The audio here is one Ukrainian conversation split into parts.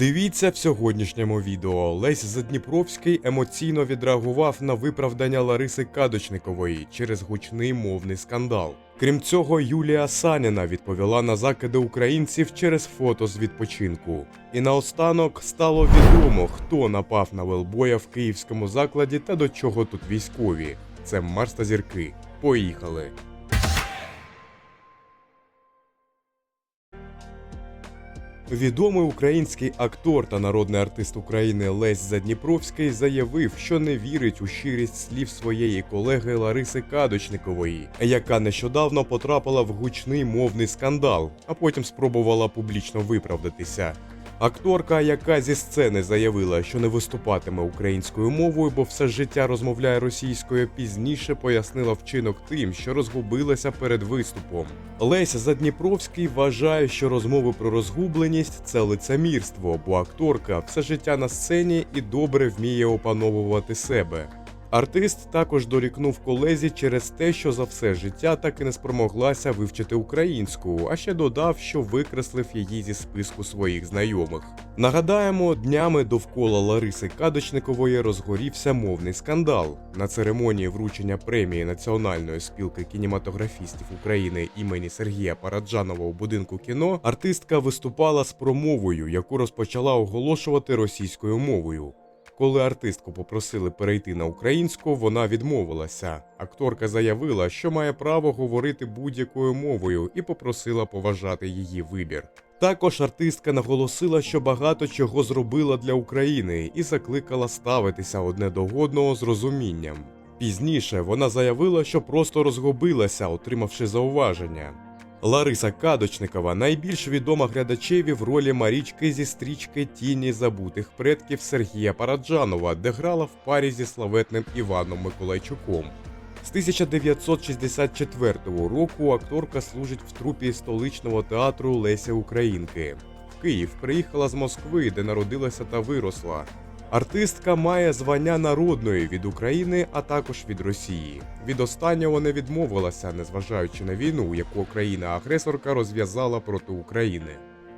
Дивіться в сьогоднішньому відео. Лесь Задніпровський емоційно відреагував на виправдання Лариси Кадочникової через гучний мовний скандал. Крім цього, Юлія Саніна відповіла на закиди українців через фото з відпочинку. І наостанок стало відомо, хто напав на велбоя в київському закладі та до чого тут військові. Це Марс та зірки. Поїхали. Відомий український актор та народний артист України Лесь Задніпровський заявив, що не вірить у щирість слів своєї колеги Лариси Кадочникової, яка нещодавно потрапила в гучний мовний скандал, а потім спробувала публічно виправдатися. Акторка, яка зі сцени заявила, що не виступатиме українською мовою, бо все життя розмовляє російською, пізніше пояснила вчинок тим, що розгубилася перед виступом. Леся Задніпровський вважає, що розмови про розгубленість це лицемірство, бо акторка все життя на сцені і добре вміє опановувати себе. Артист також дорікнув колезі через те, що за все життя так і не спромоглася вивчити українську, а ще додав, що викреслив її зі списку своїх знайомих. Нагадаємо, днями довкола Лариси Кадочникової розгорівся мовний скандал. На церемонії вручення премії Національної спілки кінематографістів України імені Сергія Параджанова у будинку кіно артистка виступала з промовою, яку розпочала оголошувати російською мовою. Коли артистку попросили перейти на українську, вона відмовилася. Акторка заявила, що має право говорити будь-якою мовою, і попросила поважати її вибір. Також артистка наголосила, що багато чого зробила для України і закликала ставитися одне до одного з розумінням. Пізніше вона заявила, що просто розгубилася, отримавши зауваження. Лариса Кадочникова найбільш відома глядачеві в ролі Марічки зі стрічки Тіні забутих предків Сергія Параджанова, де грала в парі зі славетним Іваном Миколайчуком. З 1964 року акторка служить в трупі столичного театру Леся Українки. В Київ приїхала з Москви, де народилася та виросла. Артистка має звання народної від України, а також від Росії. Від останнього не відмовилася, незважаючи на війну, яку країна-агресорка розв'язала проти України.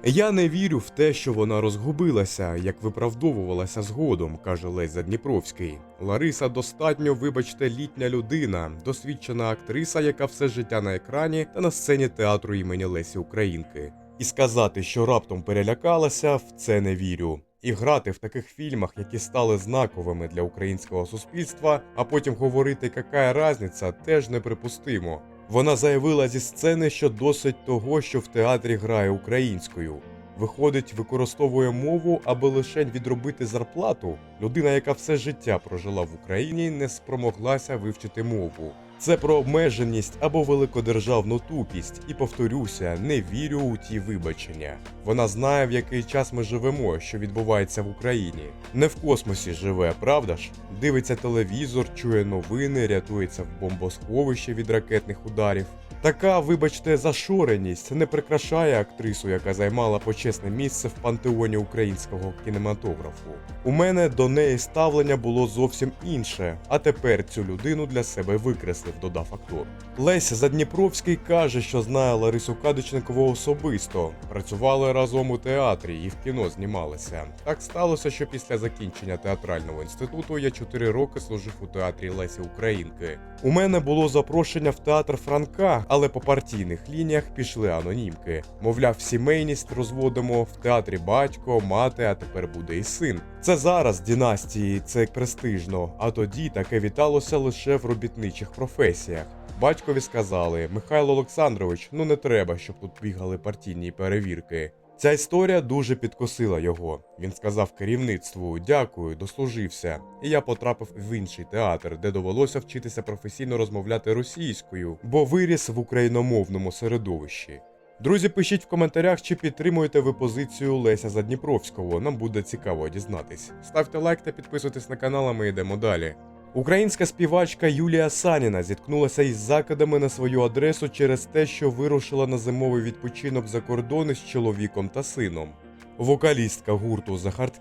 Я не вірю в те, що вона розгубилася, як виправдовувалася згодом, каже Лесь Задніпровський. Лариса достатньо, вибачте, літня людина, досвідчена актриса, яка все життя на екрані та на сцені театру імені Лесі Українки. І сказати, що раптом перелякалася, в це не вірю. І грати в таких фільмах, які стали знаковими для українського суспільства, а потім говорити, яка разниця, теж неприпустимо. Вона заявила зі сцени, що досить того, що в театрі грає українською. Виходить, використовує мову, аби лише відробити зарплату. Людина, яка все життя прожила в Україні, не спромоглася вивчити мову. Це про обмеженість або великодержавну тупість, і повторюся, не вірю у ті вибачення. Вона знає, в який час ми живемо, що відбувається в Україні. Не в космосі живе, правда ж? Дивиться телевізор, чує новини, рятується в бомбосховище від ракетних ударів. Така, вибачте, зашореність не прикрашає актрису, яка займала почесне місце в пантеоні українського кінематографу. У мене до неї ставлення було зовсім інше, а тепер цю людину для себе викреслив, додав актор. Лесь Задніпровський каже, що знає Ларису Кадочникову особисто. Працювали разом у театрі і в кіно знімалися. Так сталося, що після закінчення театрального інституту я 4 роки служив у театрі Лесі Українки. У мене було запрошення в театр Франка, але по партійних лініях пішли анонімки. Мовляв, сімейність розводимо в театрі батько, мати, а тепер буде і син. Це зараз династії, це престижно, а тоді таке віталося лише в робітничих професіях. Батькові сказали: Михайло Олександрович, ну не треба, щоб тут бігали партійні перевірки. Ця історія дуже підкосила його. Він сказав керівництву дякую, дослужився. І я потрапив в інший театр, де довелося вчитися професійно розмовляти російською, бо виріс в україномовному середовищі. Друзі, пишіть в коментарях, чи підтримуєте ви позицію Леся Задніпровського. Нам буде цікаво дізнатись. Ставте лайк та підписуйтесь на канал, а ми йдемо далі. Українська співачка Юлія Саніна зіткнулася із закидами на свою адресу через те, що вирушила на зимовий відпочинок за кордон із чоловіком та сином. Вокалістка гурту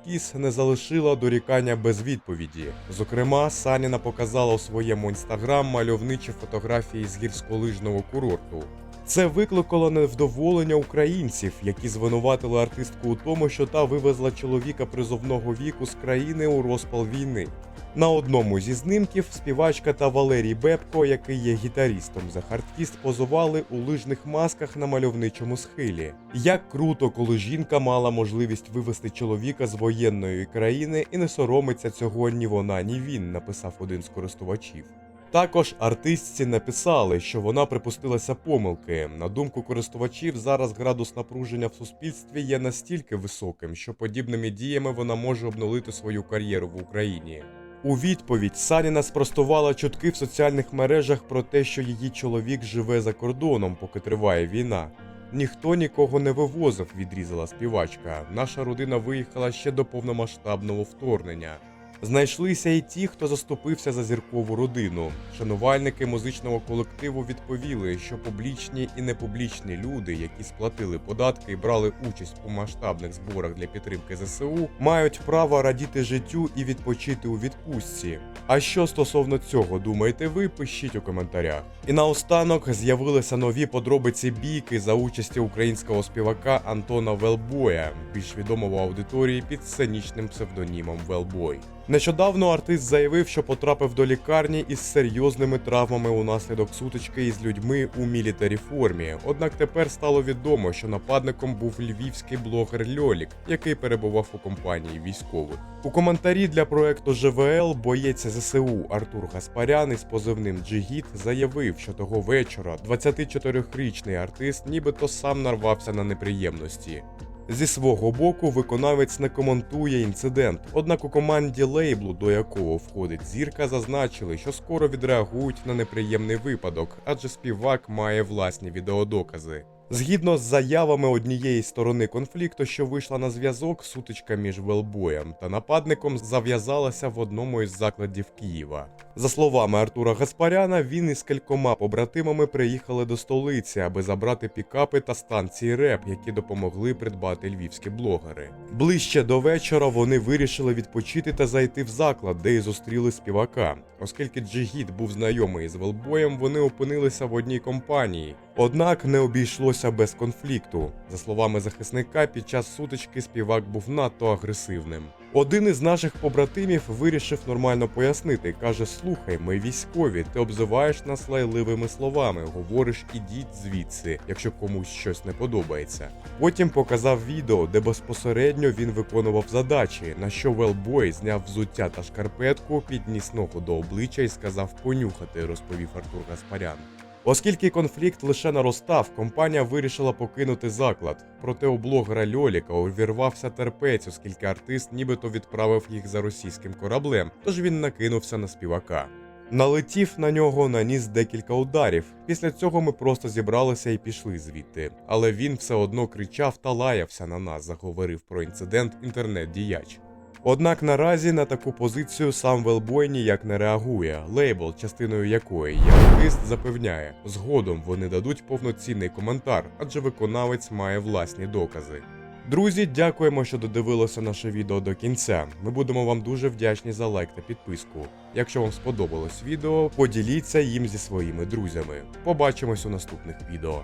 Kiss не залишила дорікання без відповіді. Зокрема, Саніна показала у своєму інстаграм мальовничі фотографії з гірськолижного курорту. Це викликало невдоволення українців, які звинуватили артистку у тому, що та вивезла чоловіка призовного віку з країни у розпал війни. На одному зі знімків співачка та Валерій Бебко, який є гітарістом за хардкіст, позували у лижних масках на мальовничому схилі. Як круто, коли жінка мала можливість вивезти чоловіка з воєнної країни і не соромиться цього ні вона, ні він, написав один з користувачів. Також артистці написали, що вона припустилася помилки. На думку користувачів, зараз градус напруження в суспільстві є настільки високим, що подібними діями вона може обнулити свою кар'єру в Україні. У відповідь Саніна спростувала чутки в соціальних мережах про те, що її чоловік живе за кордоном, поки триває війна. Ніхто нікого не вивозив, відрізала співачка. Наша родина виїхала ще до повномасштабного вторгнення. Знайшлися і ті, хто заступився за зіркову родину. Шанувальники музичного колективу відповіли, що публічні і непублічні люди, які сплатили податки і брали участь у масштабних зборах для підтримки ЗСУ, мають право радіти життю і відпочити у відпустці. А що стосовно цього думаєте ви? Пишіть у коментарях. І наостанок з'явилися нові подробиці бійки за участі українського співака Антона Велбоя, більш відомого аудиторії під сценічним псевдонімом Велбой. Нещодавно артист заявив, що потрапив до лікарні із серйозними травмами унаслідок сутички із людьми у мілітарі формі. Однак тепер стало відомо, що нападником був львівський блогер Льолік, який перебував у компанії військових. У коментарі для проекту ЖВЛ боєць ЗСУ Артур Гаспарян із позивним Джигіт заявив, що того вечора 24-річний артист нібито сам нарвався на неприємності. Зі свого боку, виконавець не коментує інцидент. Однак у команді лейблу, до якого входить зірка, зазначили, що скоро відреагують на неприємний випадок, адже співак має власні відеодокази. Згідно з заявами однієї сторони конфлікту, що вийшла на зв'язок, сутичка між велбоєм та нападником зав'язалася в одному із закладів Києва. За словами Артура Гаспаряна, він із кількома побратимами приїхали до столиці, аби забрати пікапи та станції РЕП, які допомогли придбати львівські блогери. Ближче до вечора вони вирішили відпочити та зайти в заклад, де й зустріли співака. Оскільки Джигіт був знайомий з велбоєм, вони опинилися в одній компанії. Однак не обійшлося без конфлікту. За словами захисника, під час сутички співак був надто агресивним. Один із наших побратимів вирішив нормально пояснити. каже: Слухай, ми військові, ти обзиваєш нас лайливими словами, говориш ідіть звідси, якщо комусь щось не подобається. Потім показав відео, де безпосередньо він виконував задачі, на що Велбой зняв взуття та шкарпетку, підніс ногу до обличчя і сказав понюхати, розповів Артур Гаспарян. Оскільки конфлікт лише наростав, компанія вирішила покинути заклад. Проте у блогера Льоліка увірвався терпець, оскільки артист нібито відправив їх за російським кораблем, тож він накинувся на співака. Налетів на нього, наніс декілька ударів. Після цього ми просто зібралися і пішли звідти. Але він все одно кричав та лаявся на нас, заговорив про інцидент інтернет-діяч. Однак наразі на таку позицію сам Велбой ніяк не реагує. Лейбл, частиною якої є артист, запевняє, згодом вони дадуть повноцінний коментар, адже виконавець має власні докази. Друзі, дякуємо, що додивилися наше відео до кінця. Ми будемо вам дуже вдячні за лайк та підписку. Якщо вам сподобалось відео, поділіться їм зі своїми друзями. Побачимось у наступних відео.